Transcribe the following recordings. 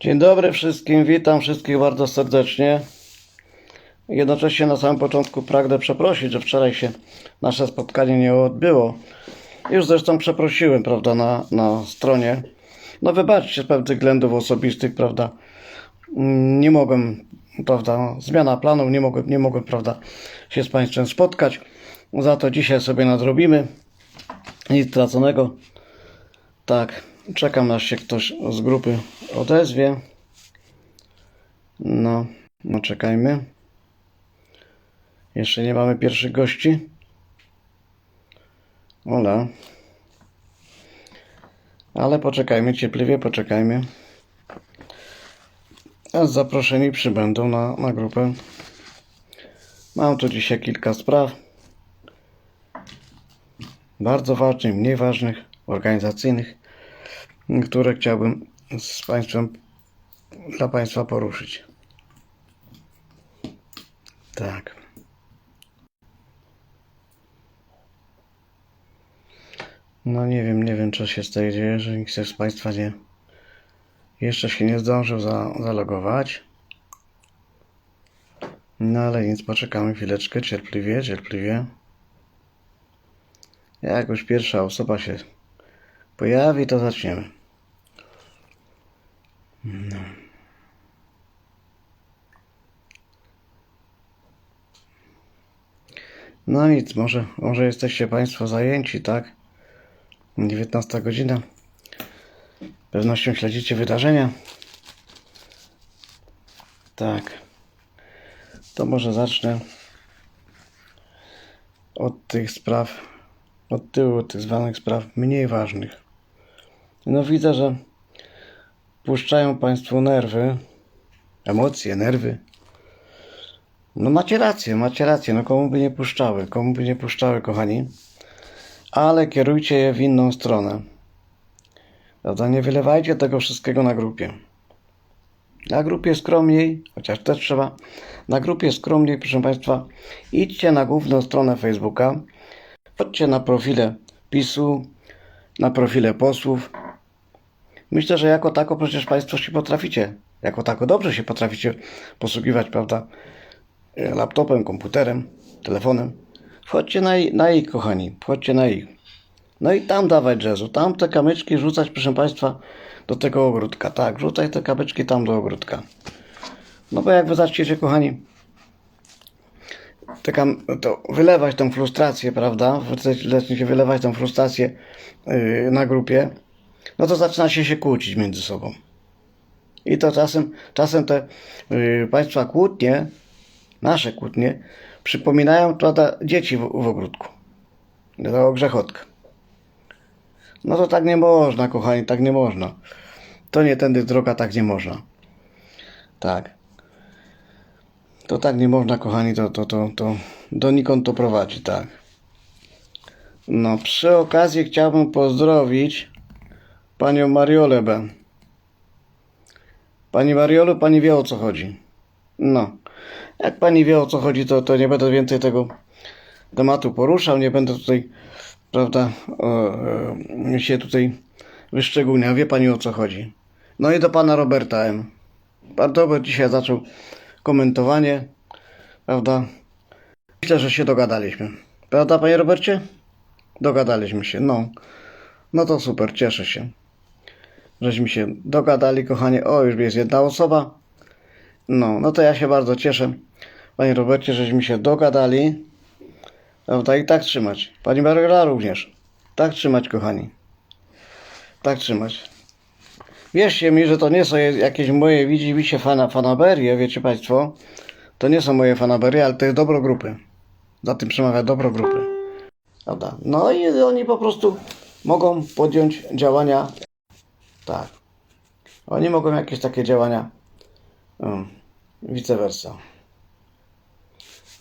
Dzień dobry wszystkim, witam wszystkich bardzo serdecznie. Jednocześnie na samym początku pragnę przeprosić, że wczoraj się nasze spotkanie nie odbyło. Już zresztą przeprosiłem, prawda, na, na stronie. No wybaczcie z pewnych względów osobistych, prawda, nie mogłem, prawda, zmiana planów, nie mogłem, nie mogłem, prawda, się z Państwem spotkać. Za to dzisiaj sobie nadrobimy. Nic straconego. Tak, czekam aż się ktoś z grupy odezwie. No, no czekajmy. Jeszcze nie mamy pierwszych gości. Ola. Ale poczekajmy, cierpliwie poczekajmy. A zaproszeni przybędą na, na grupę. Mam tu dzisiaj kilka spraw. Bardzo ważnych, mniej ważnych, organizacyjnych, które chciałbym z Państwem, dla Państwa poruszyć. Tak. No nie wiem, nie wiem co się z tej dzieje, że nikt z Państwa nie jeszcze się nie zdążył za, zalogować. No ale nic, poczekamy chwileczkę, cierpliwie, cierpliwie. Jak już pierwsza osoba się pojawi, to zaczniemy. No. No nic, może, może jesteście Państwo zajęci, tak? 19 godzina. Z pewnością śledzicie wydarzenia. Tak. To może zacznę od tych spraw, od tyłu tych zwanych spraw mniej ważnych. No widzę, że puszczają Państwo nerwy, emocje, nerwy. No macie rację, macie rację, no komu by nie puszczały, komu by nie puszczały, kochani. Ale kierujcie je w inną stronę. Prawda? Nie wylewajcie tego wszystkiego na grupie. Na grupie skromniej, chociaż też trzeba. Na grupie skromniej, proszę Państwa, idźcie na główną stronę Facebooka, chodźcie na profile PiSu, na profile posłów. Myślę, że jako tako przecież Państwo się potraficie, jako tako dobrze się potraficie posługiwać, prawda, e, laptopem, komputerem, telefonem. Wchodźcie na, na ich, kochani, wchodźcie na ich. No i tam dawać jazzu, tam te kamyczki rzucać, proszę Państwa, do tego ogródka. Tak, rzucaj te kamyczki tam do ogródka. No bo jak wy zaczniecie, kochani, te kam- to wylewać tą frustrację, prawda? Zaczniecie wylewać tą frustrację yy, na grupie, no to zaczynacie się kłócić między sobą. I to czasem, czasem te yy, Państwa kłótnie, nasze kłótnie, przypominają prawda, dzieci w, w ogródku. To grzechotka. No to tak nie można, kochani, tak nie można. To nie tędy droga, tak nie można. Tak. To tak nie można, kochani, to, to, to, to donikąd to prowadzi, tak. No, przy okazji chciałbym pozdrowić panią Mariolę B. Pani Mariolu, pani wie o co chodzi. No. Jak pani wie o co chodzi, to, to nie będę więcej tego tematu poruszał, nie będę tutaj, prawda, e, się tutaj wyszczególniał. Wie pani o co chodzi. No i do pana Roberta M. Pan Robert dzisiaj zaczął komentowanie, prawda? Myślę, że się dogadaliśmy. Prawda, panie Robercie? Dogadaliśmy się, no. No to super, cieszę się. Żeśmy się dogadali, kochanie. O, już jest jedna osoba. No, no to ja się bardzo cieszę, panie Robercie, żeśmy się dogadali. Prawda? I tak trzymać. Pani Mariola również. Tak trzymać, kochani. Tak trzymać. Wierzcie mi, że to nie są jakieś moje widzi się fana, fanaberie, wiecie Państwo. To nie są moje fanaberie, ale to jest dobro grupy. Za tym przemawia dobro grupy. Prawda? No i oni po prostu mogą podjąć działania. Tak. Oni mogą jakieś takie działania. Um, vice versa.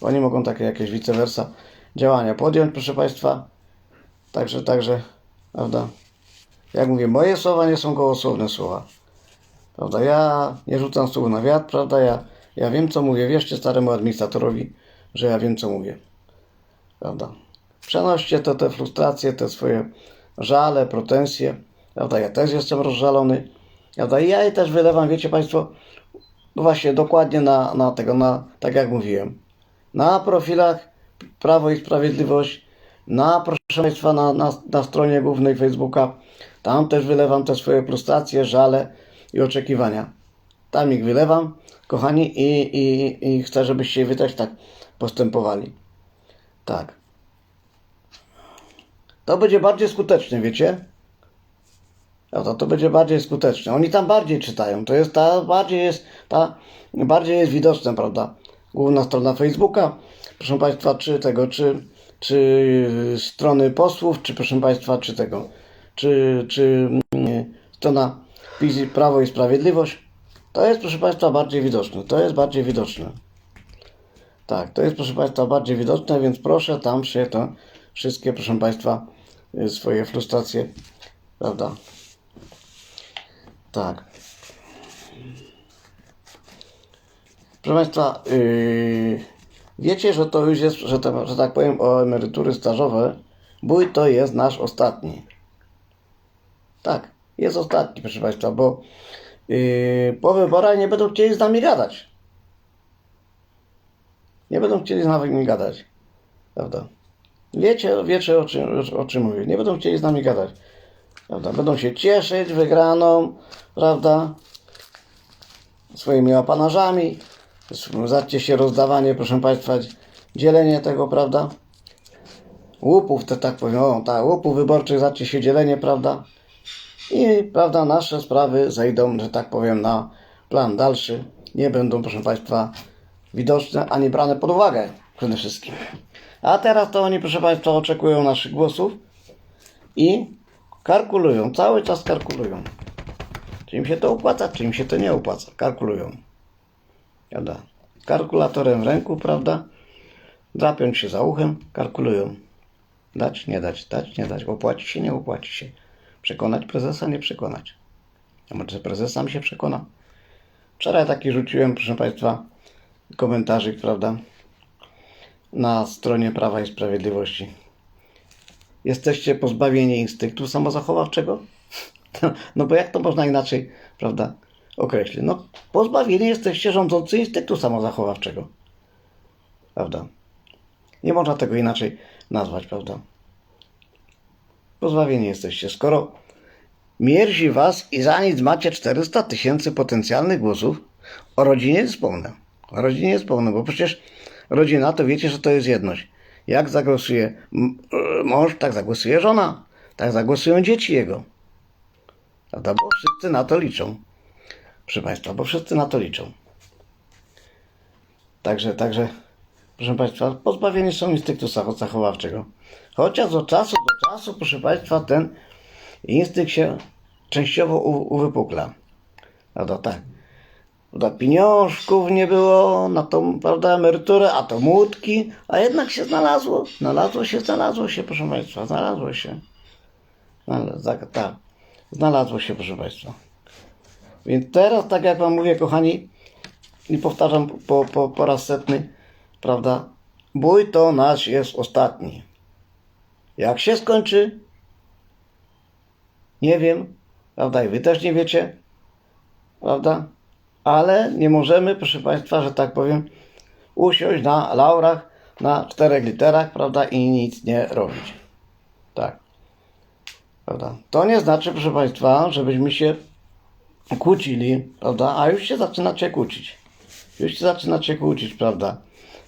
Oni mogą takie jakieś vice versa działania podjąć, proszę Państwa. Także, także, prawda? Jak mówię, moje słowa nie są gołosłowne słowa. Prawda? Ja nie rzucam słów na wiatr, prawda? Ja, ja wiem, co mówię. Wierzcie staremu administratorowi, że ja wiem, co mówię. Prawda? Przenoście te, te frustracje, te swoje żale, pretensje. Prawda? Ja też jestem rozżalony. Prawda? I ja je też wylewam, wiecie Państwo, właśnie dokładnie na, na tego, na, tak jak mówiłem, na profilach Prawo i Sprawiedliwość, na, proszę Państwa, na, na, na stronie głównej Facebooka, tam też wylewam te swoje frustracje, żale i oczekiwania. Tam ich wylewam, kochani, i, i, i chcę, żebyście wy też tak postępowali. Tak. To będzie bardziej skuteczne, wiecie? Prawda? To będzie bardziej skuteczne. Oni tam bardziej czytają. To jest ta bardziej jest ta bardziej jest widoczne, prawda? Główna strona Facebooka, proszę Państwa, czy tego, czy, czy strony posłów, czy proszę Państwa, czy tego, czy, czy mm, strona Prawo i Sprawiedliwość. To jest, proszę Państwa, bardziej widoczne. To jest bardziej widoczne. Tak, to jest, proszę Państwa, bardziej widoczne, więc proszę tam się to wszystkie, proszę Państwa, y, swoje frustracje, prawda? Tak. Proszę Państwa, yy, wiecie, że to już jest, że, że tak powiem, o emerytury stażowe, bój to jest nasz ostatni. Tak, jest ostatni, proszę Państwa, bo yy, po wyborach nie będą chcieli z nami gadać. Nie będą chcieli z nami gadać. Prawda? Wiecie, wiecie o czym, o czym mówię. Nie będą chcieli z nami gadać. Prawda? Będą się cieszyć wygraną, prawda? Swoimi apanarzami. Zacznie się rozdawanie, proszę Państwa, dzielenie tego, prawda? Łupów, to tak powiem, o, tak, łupów wyborczych zacznie się dzielenie, prawda? I, prawda, nasze sprawy zejdą, że tak powiem, na plan dalszy. Nie będą, proszę Państwa, widoczne ani brane pod uwagę przede wszystkim. A teraz to oni, proszę Państwa, oczekują naszych głosów i kalkulują, cały czas kalkulują. Czy im się to opłaca, czy im się to nie opłaca. Kalkulują. Z kalkulatorem w ręku, prawda? Drapią się za uchem, kalkulują. Dać, nie dać, dać, nie dać. Opłaci się, nie opłaci się. Przekonać prezesa, nie przekonać. A może prezes sam się przekona? Wczoraj taki rzuciłem, proszę Państwa, komentarzyk, prawda? Na stronie Prawa i Sprawiedliwości. Jesteście pozbawieni instynktu samozachowawczego? No bo jak to można inaczej, prawda, określić? No, pozbawieni jesteście rządzący instynktu samozachowawczego. Prawda? Nie można tego inaczej nazwać, prawda? Pozbawieni jesteście. Skoro mierzi was i za nic macie 400 tysięcy potencjalnych głosów, o rodzinie nie wspomnę. O rodzinie nie wspomnę, bo przecież rodzina to wiecie, że to jest jedność. Jak zagłosuje e, mąż, tak zagłosuje żona. Tak zagłosują dzieci jego. Prawda? Bo wszyscy na to liczą. Proszę Państwa, bo wszyscy na to liczą. Także, także, proszę Państwa, pozbawieni są instynktu zach- zachowawczego. Chociaż od czasu do czasu, proszę Państwa, ten instynkt się częściowo uwypukla. Prawda, tak. Prawda, pieniążków nie było na tą, prawda, emeryturę, a to młotki, a jednak się znalazło. Znalazło się, znalazło się, proszę Państwa, znalazło się. Znalazło, tak. Znalazło się, proszę Państwa. Więc teraz, tak jak Wam mówię, kochani, i powtarzam po, po, po raz setny, prawda, bój to nasz jest ostatni. Jak się skończy, nie wiem, prawda, i Wy też nie wiecie, prawda, ale nie możemy, proszę Państwa, że tak powiem, usiąść na laurach, na czterech literach, prawda, i nic nie robić. Tak. Prawda? To nie znaczy, proszę Państwa, żebyśmy się kłócili, prawda? A już się zaczynacie kłócić. Już się zaczynacie kłócić, prawda?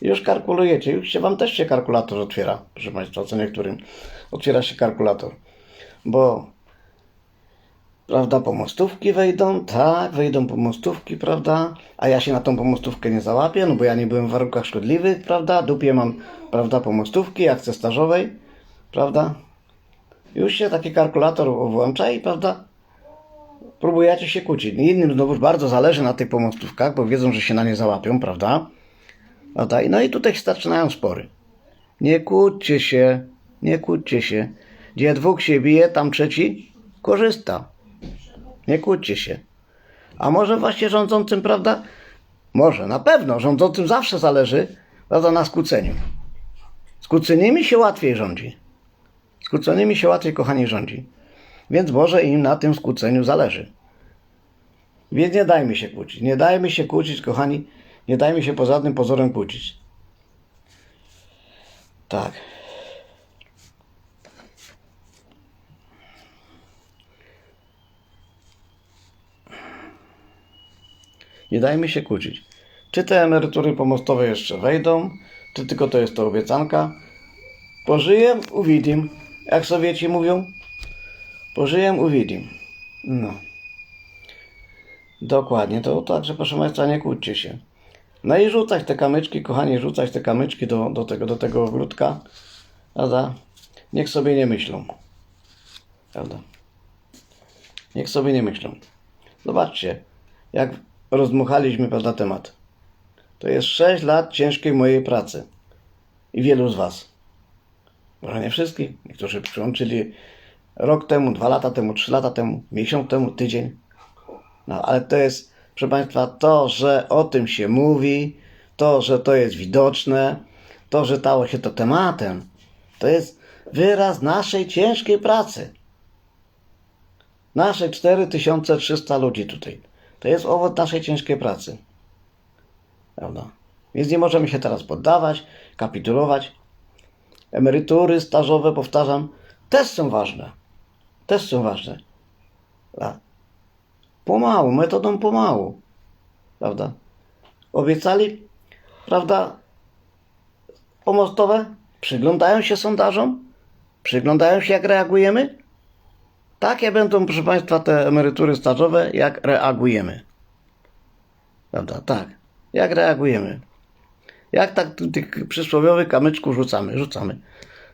Już kalkulujecie, już się Wam też się kalkulator otwiera, proszę Państwa, co niektórym otwiera się kalkulator. Bo, prawda, pomostówki wejdą, tak, wejdą pomostówki, prawda? A ja się na tą pomostówkę nie załapię, no bo ja nie byłem w warunkach szkodliwych, prawda? Dupie mam, prawda, pomostówki, akce stażowej, prawda? Już się taki kalkulator włącza i prawda, próbujecie się kłócić. Innym znowu bardzo zależy na tych pomostówkach, bo wiedzą, że się na nie załapią, prawda? prawda? No i tutaj się zaczynają spory. Nie kłóćcie się, nie kłóćcie się. Gdzie dwóch się bije, tam trzeci korzysta. Nie kłóćcie się. A może właśnie rządzącym, prawda? Może, na pewno. Rządzącym zawsze zależy, prawda, na skłóceniu. Skłóconymi się łatwiej rządzi. Skłóconymi się łatwiej, kochani, rządzi. Więc może im na tym skłóceniu zależy. Więc nie dajmy się kłócić. Nie dajmy się kłócić, kochani. Nie dajmy się po żadnym pozorem kłócić. Tak. Nie dajmy się kłócić. Czy te emerytury pomostowe jeszcze wejdą, czy tylko to jest to obiecanka? Pożyjem, uwidzim. Jak Sowieci mówią? Pożyjem, uwidzim. No. Dokładnie, to także proszę Państwa, nie kłóćcie się. No i rzucać te kamyczki, kochani, rzucać te kamyczki do, do, tego, do tego ogródka, prawda? Niech sobie nie myślą. Prawda? Niech sobie nie myślą. Zobaczcie, jak rozdmuchaliśmy prawda, temat. To jest 6 lat ciężkiej mojej pracy. I wielu z Was. Może nie wszystkich. Niektórzy przyłączyli rok temu, dwa lata temu, trzy lata temu, miesiąc temu, tydzień. No, ale to jest, proszę Państwa, to, że o tym się mówi, to, że to jest widoczne, to, że stało się to tematem, to jest wyraz naszej ciężkiej pracy. Nasze 4300 ludzi tutaj. To jest owoc naszej ciężkiej pracy. Prawda? Więc nie możemy się teraz poddawać, kapitulować. Emerytury stażowe, powtarzam, też są ważne. Też są ważne. Pomału, metodą pomału. Prawda? Obiecali, prawda, pomostowe? Przyglądają się sondażom? Przyglądają się, jak reagujemy? Takie będą, proszę Państwa, te emerytury stażowe, jak reagujemy. Prawda? Tak. Jak reagujemy. Jak tak tych przysłowiowych kamyczków rzucamy, rzucamy,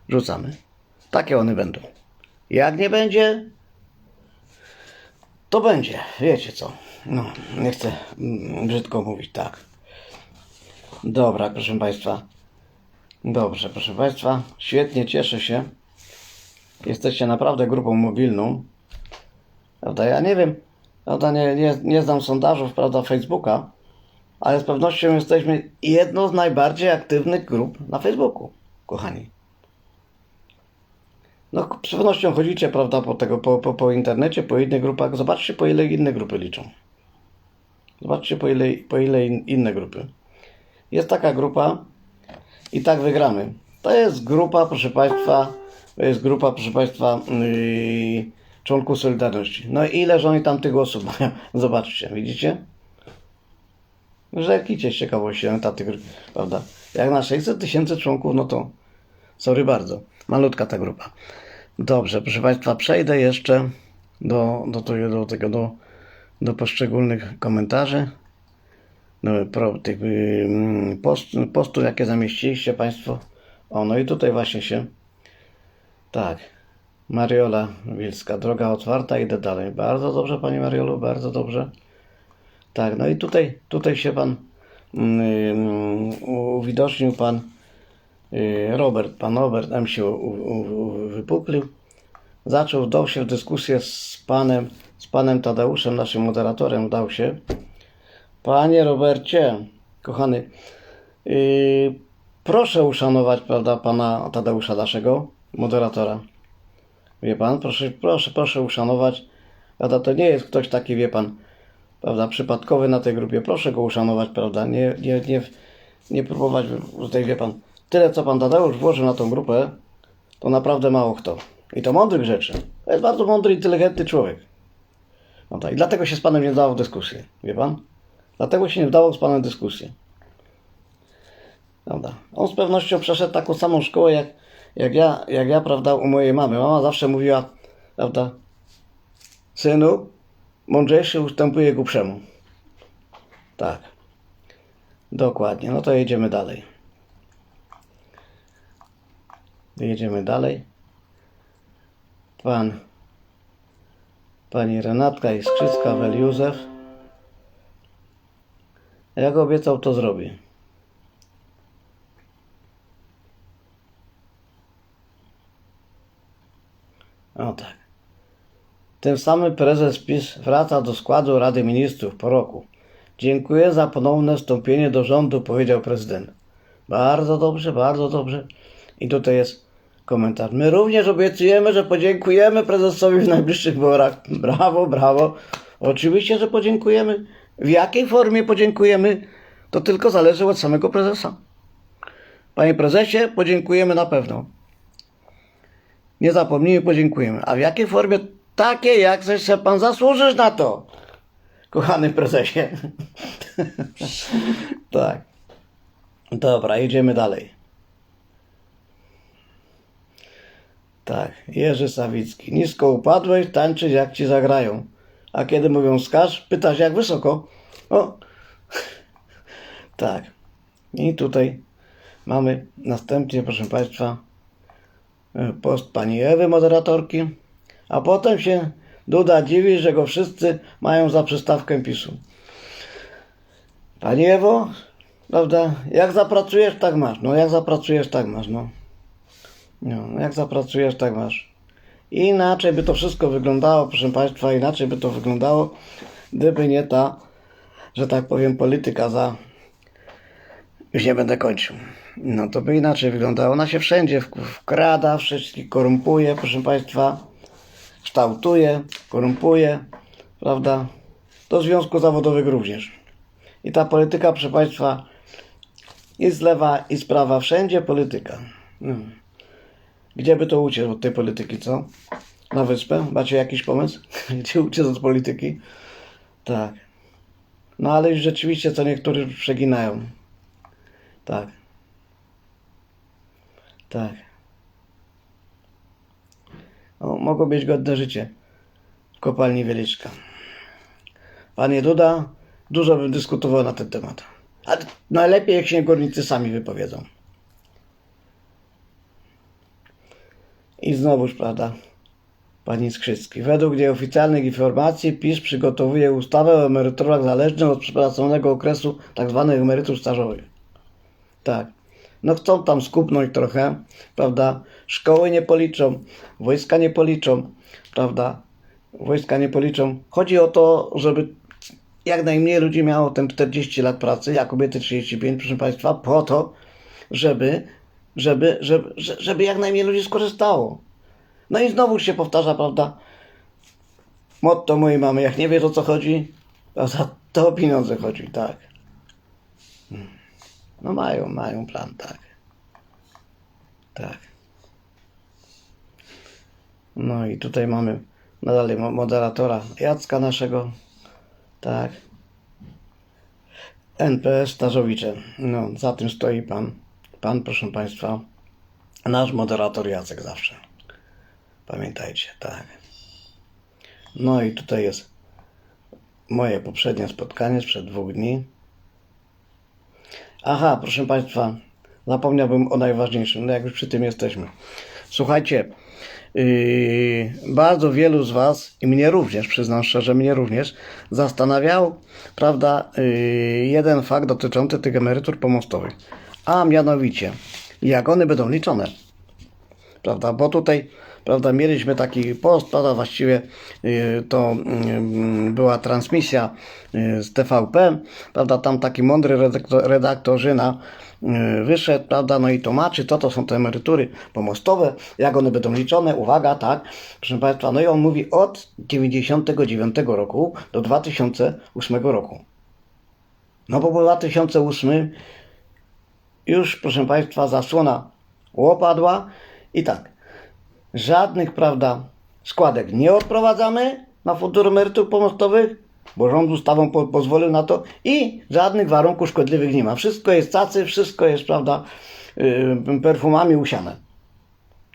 rzucamy. Takie one będą. Jak nie będzie, to będzie. Wiecie co. No, nie chcę mm, brzydko mówić, tak. Dobra, proszę Państwa. Dobrze, proszę Państwa. Świetnie, cieszę się. Jesteście naprawdę grupą mobilną. Prawda? Ja nie wiem, prawda? Nie, nie, nie znam sondażów, prawda, Facebooka, ale z pewnością jesteśmy jedną z najbardziej aktywnych grup na Facebooku, kochani. No, z pewnością chodzicie, prawda, po, tego, po, po, po internecie, po innych grupach. Zobaczcie, po ile inne grupy liczą. Zobaczcie, po ile, po ile in, inne grupy. Jest taka grupa i tak wygramy. To jest grupa, proszę Państwa, to jest grupa, proszę Państwa, yy, członków Solidarności. No i ileż oni tam tych głosów mają? Zobaczcie, widzicie? Rzekicie z ciekawości, na tych, prawda? Jak na 600 tysięcy członków, no to sorry bardzo, malutka ta grupa. Dobrze, proszę Państwa, przejdę jeszcze do, do, tego, do tego, do, do poszczególnych komentarzy, no, pro, tych yy, post, postów, jakie zamieściliście Państwo. O, no i tutaj właśnie się, tak, Mariola Wilska, droga otwarta, idę dalej. Bardzo dobrze, Pani Mariolu, bardzo dobrze. Tak, no i tutaj, tutaj się Pan mm, uwidocznił, Pan y, Robert, Pan Robert M. się wypuklił. Zaczął, wdał się w dyskusję z Panem, z Panem Tadeuszem, naszym moderatorem, wdał się. Panie Robercie, kochany, yy, proszę uszanować, prawda, Pana Tadeusza, naszego moderatora. Wie Pan, proszę, proszę, proszę uszanować, prawda, to nie jest ktoś taki, wie Pan, prawda, przypadkowy na tej grupie. Proszę go uszanować, prawda, nie, nie, nie, nie próbować tutaj, wie Pan, tyle co Pan Tadeusz włożył na tą grupę, to naprawdę mało kto. I to mądrych rzeczy. To jest bardzo mądry, inteligentny człowiek. No tak, i dlatego się z Panem nie wdało w dyskusję, wie Pan? Dlatego się nie wdało z Panem dyskusję. Prawda. On z pewnością przeszedł taką samą szkołę jak, jak, ja, jak ja, prawda, u mojej mamy. Mama zawsze mówiła, prawda, synu, mądrzejszy ustępuje głupszemu. Tak. Dokładnie. No to jedziemy dalej. Jedziemy dalej. Pan, pani Renatka Iskrzycka, Wel Józef. Jak obiecał, to zrobi. O tak. Ten samym prezes PiS wraca do składu Rady Ministrów po roku. Dziękuję za ponowne wstąpienie do rządu, powiedział prezydent. Bardzo dobrze, bardzo dobrze. I tutaj jest komentarz. My również obiecujemy, że podziękujemy prezesowi w najbliższych wyborach. Brawo, brawo. Oczywiście, że podziękujemy. W jakiej formie podziękujemy, to tylko zależy od samego prezesa. Panie prezesie, podziękujemy na pewno. Nie zapomnijmy, podziękujemy. A w jakiej formie? Takie, jak zechce pan zasłużysz na to, kochany prezesie. tak. Dobra, jedziemy dalej. Tak, Jerzy Sawicki. Nisko upadłeś, tańczyć jak ci zagrają. A kiedy mówią skaż, pytasz jak wysoko. O, tak. I tutaj mamy następnie, proszę Państwa, post pani Ewy, moderatorki. A potem się Duda dziwi, że go wszyscy mają za przystawkę PiSu. Pani Ewo, prawda, jak zapracujesz, tak masz. No, jak zapracujesz, tak masz, no. No, jak zapracujesz, tak masz. Inaczej by to wszystko wyglądało, proszę Państwa, inaczej by to wyglądało, gdyby nie ta, że tak powiem, polityka za. Już nie będę kończył. No to by inaczej wyglądało. Ona się wszędzie wk- wkrada, wszystkich korumpuje, proszę Państwa, kształtuje, korumpuje, prawda? Do związków zawodowych również. I ta polityka, proszę Państwa, i z lewa, i z prawa, wszędzie polityka. No. Gdzie by to uciec od tej polityki, co? Na wyspę? Macie jakiś pomysł? Gdzie uciec od polityki? Tak. No ale już rzeczywiście co niektórzy przeginają. Tak. Tak. O, być godne życie. w Kopalni Wieliczka. Panie Duda, dużo bym dyskutował na ten temat. Ale najlepiej jak się górnicy sami wypowiedzą. I znowuż, prawda, pani Skrzycki. Według nieoficjalnych informacji PiS przygotowuje ustawę o emeryturach zależnych od przepracowanego okresu tzw. emerytur stażowych. Tak. No chcą tam skupnąć trochę, prawda? Szkoły nie policzą, wojska nie policzą, prawda? Wojska nie policzą. Chodzi o to, żeby jak najmniej ludzi miało ten 40 lat pracy, a kobiety 35, proszę Państwa, po to, żeby, żeby, żeby, żeby, jak najmniej ludzi skorzystało. No i znowu się powtarza, prawda? Motto mojej mamy, jak nie wiesz o co chodzi, to o pieniądze chodzi, tak. No mają, mają plan, tak. Tak. No i tutaj mamy nadal mo- moderatora Jacka naszego, tak. NPS Starzowicze. No, za tym stoi pan, pan, proszę państwa, nasz moderator Jacek zawsze. Pamiętajcie, tak. No i tutaj jest moje poprzednie spotkanie sprzed dwóch dni. Aha, proszę Państwa, zapomniałbym o najważniejszym, no jak już przy tym jesteśmy. Słuchajcie, yy, bardzo wielu z Was, i mnie również, przyznam szczerze, mnie również, zastanawiał, prawda, yy, jeden fakt dotyczący tych emerytur pomostowych. A mianowicie, jak one będą liczone prawda? Bo tutaj, prawda, mieliśmy taki post, prawda, właściwie y, to y, była transmisja y, z TVP, prawda, tam taki mądry redaktor, redaktorzyna wyszedł, prawda, no i tłumaczy, co to są te emerytury pomostowe, jak one będą liczone, uwaga, tak, proszę Państwa, no i on mówi od 99 roku do 2008 roku. No bo był 2008 już, proszę Państwa, zasłona opadła i tak, żadnych, prawda, składek nie odprowadzamy na fundusz emerytur pomostowych, bo rząd ustawą po, pozwolił na to i żadnych warunków szkodliwych nie ma. Wszystko jest cacy, wszystko jest, prawda, yy, perfumami usiane.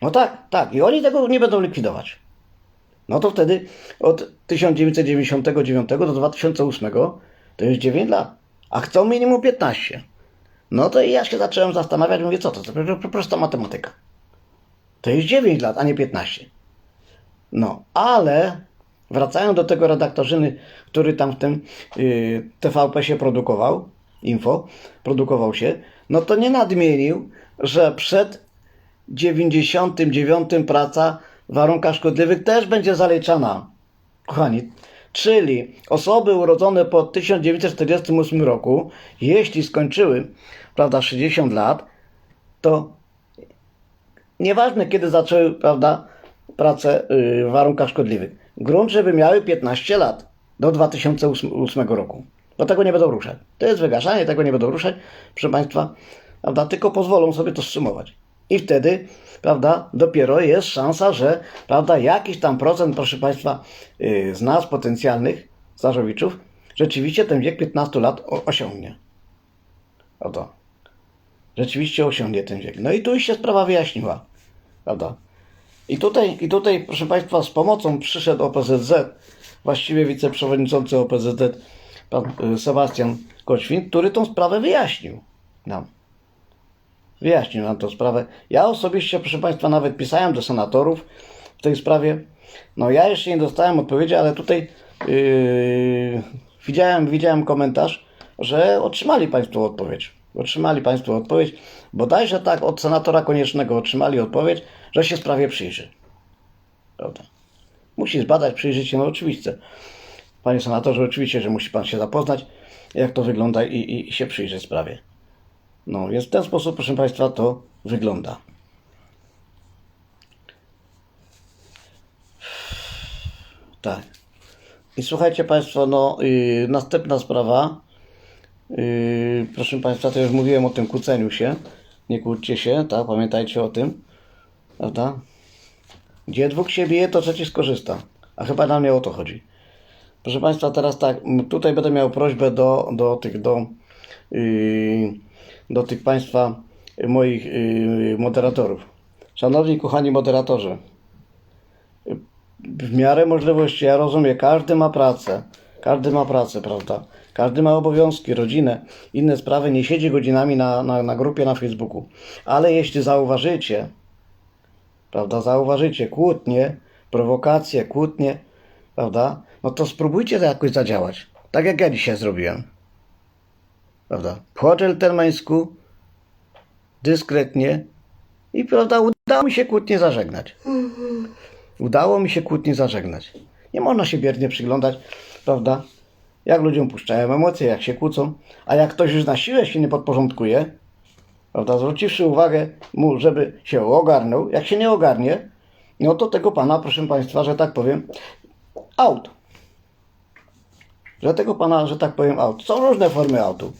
No tak, tak. I oni tego nie będą likwidować. No to wtedy od 1999 do 2008 to już 9 lat. A chcą minimum 15. No to i ja się zacząłem zastanawiać, mówię, co to? To po- prosta matematyka. To jest 9 lat, a nie 15. No, ale wracając do tego redaktorzyny, który tam w tym yy, TVP się produkował, info, produkował się, no to nie nadmienił, że przed 99 praca w warunkach szkodliwych też będzie zaliczana. Kochani, czyli osoby urodzone po 1948 roku, jeśli skończyły, prawda, 60 lat, to nieważne kiedy zaczęły, prawda, pracę yy, w warunkach szkodliwych. Grunt, żeby miały 15 lat. do 2008 roku. Do tego nie będą ruszać. To jest wygaszanie, tego nie będą ruszać, proszę Państwa, prawda, tylko pozwolą sobie to wstrzymywać. I wtedy, prawda, dopiero jest szansa, że, prawda, jakiś tam procent, proszę Państwa, yy, z nas potencjalnych stażowiczów rzeczywiście ten wiek 15 lat osiągnie. Oto. Rzeczywiście osiągnie ten wiek. No i tu już się sprawa wyjaśniła. Prawda? I tutaj, I tutaj, proszę Państwa, z pomocą przyszedł OPZZ, właściwie wiceprzewodniczący OPZZ, pan y, Sebastian Koćwin, który tą sprawę wyjaśnił nam. Wyjaśnił nam tę sprawę. Ja osobiście, proszę Państwa, nawet pisałem do senatorów w tej sprawie. No ja jeszcze nie dostałem odpowiedzi, ale tutaj yy, widziałem, widziałem komentarz, że otrzymali Państwo odpowiedź. Otrzymali Państwo odpowiedź, bodajże tak od senatora koniecznego otrzymali odpowiedź, że się sprawie przyjrzy. Prawda? Musi zbadać, przyjrzeć się, no oczywiście. Panie senatorze, oczywiście, że musi Pan się zapoznać, jak to wygląda i, i, i się przyjrzeć sprawie. No, jest w ten sposób, proszę Państwa, to wygląda. Tak. I słuchajcie Państwo, no, yy, następna sprawa. Yy, proszę Państwa, to już mówiłem o tym kłóceniu się. Nie kłóćcie się, tak? Pamiętajcie o tym. Prawda? Gdzie dwóch się bije, to trzeci skorzysta. A chyba na mnie o to chodzi. Proszę Państwa, teraz tak, tutaj będę miał prośbę do, do tych, do, yy, do tych Państwa, moich yy, moderatorów. Szanowni, kochani moderatorzy, w miarę możliwości, ja rozumiem, każdy ma pracę, każdy ma pracę, prawda? Każdy ma obowiązki, rodzinę, inne sprawy, nie siedzi godzinami na, na, na grupie na Facebooku. Ale jeśli zauważycie, prawda, zauważycie kłótnie, prowokacje, kłótnie, prawda, no to spróbujcie to jakoś zadziałać. Tak jak ja dzisiaj zrobiłem. Prawda? Po dżentelmeńsku, dyskretnie i prawda, udało mi się kłótnie zażegnać. Udało mi się kłótnie zażegnać. Nie można się biernie przyglądać, prawda? Jak ludziom puszczają emocje, jak się kłócą, a jak ktoś już na siłę się nie podporządkuje, prawda, zwróciwszy uwagę mu, żeby się ogarnął, jak się nie ogarnie, no to tego pana, proszę państwa, że tak powiem, out. Że tego pana, że tak powiem, out. Są różne formy autu.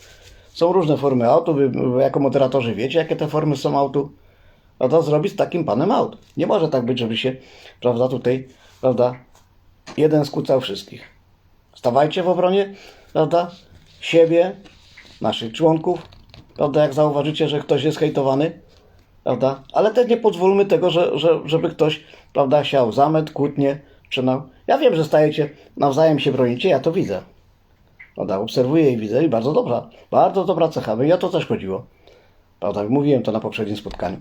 Są różne formy autu. Wy jako moderatorzy wiecie, jakie te formy są autu. Prawda? Zrobić z takim panem aut. Nie może tak być, żeby się, prawda, tutaj, prawda, jeden skłócał wszystkich. Stawajcie w obronie, prawda, siebie, naszych członków, prawda, jak zauważycie, że ktoś jest hejtowany, prawda, ale też nie pozwólmy tego, że, że, żeby ktoś, prawda, siał zamęt, kłótnie, przynał. Ja wiem, że stajecie, nawzajem się bronicie, ja to widzę. Prawda, obserwuję i widzę i bardzo dobra, bardzo dobra cecha, i o to też chodziło. Prawda, mówiłem to na poprzednim spotkaniu.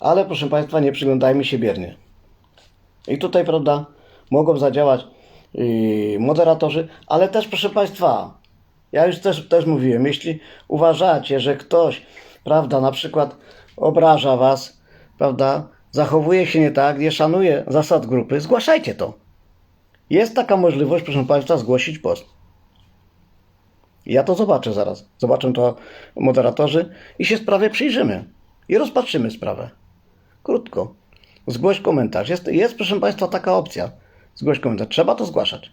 Ale proszę Państwa, nie przyglądajmy się biernie. I tutaj, prawda, mogą zadziałać moderatorzy, ale też, proszę Państwa, ja już też, też mówiłem, jeśli uważacie, że ktoś, prawda, na przykład obraża Was, prawda, zachowuje się nie tak, nie szanuje zasad grupy, zgłaszajcie to. Jest taka możliwość, proszę Państwa, zgłosić post. Ja to zobaczę zaraz. Zobaczą to moderatorzy i się sprawie przyjrzymy. I rozpatrzymy sprawę. Krótko. Zgłoś komentarz. Jest, jest, proszę Państwa, taka opcja. Zgłoś komentarz. Trzeba to zgłaszać.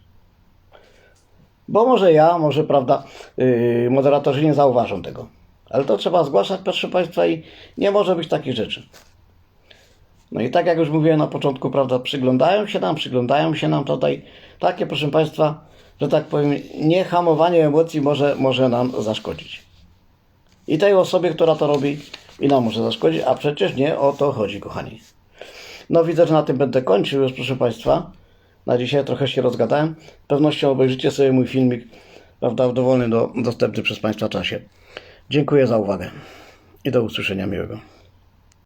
Bo może ja, może, prawda, yy, moderatorzy nie zauważą tego. Ale to trzeba zgłaszać, proszę Państwa, i nie może być takich rzeczy. No i tak jak już mówiłem na początku, prawda, przyglądają się nam, przyglądają się nam tutaj takie, proszę Państwa, że tak powiem, niehamowanie emocji może, może nam zaszkodzić. I tej osobie, która to robi, i nam może zaszkodzić, a przecież nie o to chodzi, kochani. No widzę, że na tym będę kończył już, proszę Państwa. Na dzisiaj trochę się rozgadałem. Z pewnością obejrzycie sobie mój filmik, prawda, w do, dostępny przez Państwa czasie. Dziękuję za uwagę i do usłyszenia miłego.